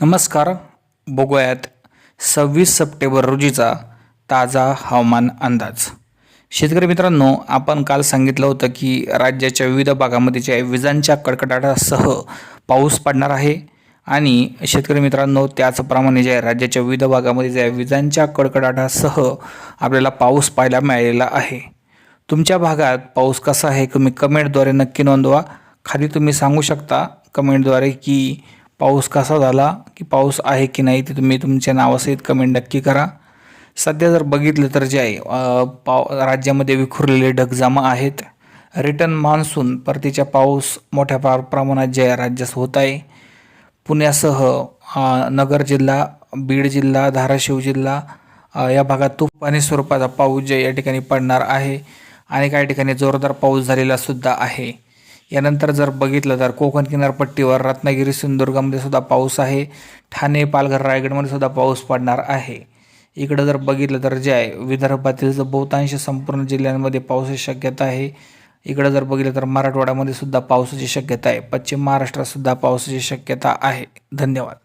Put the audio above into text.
नमस्कार. बघूयात सव्वीस सप्टेंबर रोजीचा ताजा हवामान अंदाज. शेतकरी मित्रांनो आपण काल सांगितलं होतं की राज्याच्या विविध भागामध्ये जे आहे विजांच्या कडकडाटासह पाऊस पडणार आहे. आणि शेतकरी मित्रांनो त्याचप्रमाणे जे आहे राज्याच्या विविध भागामध्ये जे आहे विजांच्या कडकडाटासह आपल्याला पाऊस पाहायला मिळालेला आहे. तुमच्या भागात पाऊस कसा आहे तुम्ही कमेंटद्वारे नक्की नोंदवा. खाली तुम्ही सांगू शकता कमेंटद्वारे की पाऊस कसा झाला की पाऊस आहे की नाही ते तुम्ही तुमच्या नावासहित कमेंट नक्की करा. सध्या जर बघितलं तर जे आहे पाव राज्यामध्ये विखुरलेले ढगजामा आहेत. रिटर्न मान्सून परतीच्या पाऊस मोठ्या प्रा प्रमाणात जे आहे होत आहे पुण्यासह नगर जिल्हा बीड जिल्हा धाराशिव जिल्हा या भागात तुफानी स्वरूपाचा पाऊस जे या ठिकाणी पडणार आहे आणि काही ठिकाणी जोरदार पाऊस झालेला सुद्धा आहे. यानंतर जर बघितलं तर कोकण किनारपट्टीवर रत्नागिरी सिंधुदुर्गामध्ये सुद्धा पाऊस आहे. ठाणे पालघर रायगडमध्ये सुद्धा पाऊस पडणार आहे. इकडं जर बघितलं तर जे आहे विदर्भातील बहुतांश संपूर्ण जिल्ह्यांमध्ये पावसाची शक्यता आहे. इकडं जर बघितलं तर मराठवाड्यामध्ये सुद्धा पावसाची शक्यता आहे. पश्चिम महाराष्ट्रात सुद्धा पावसाची शक्यता आहे. धन्यवाद.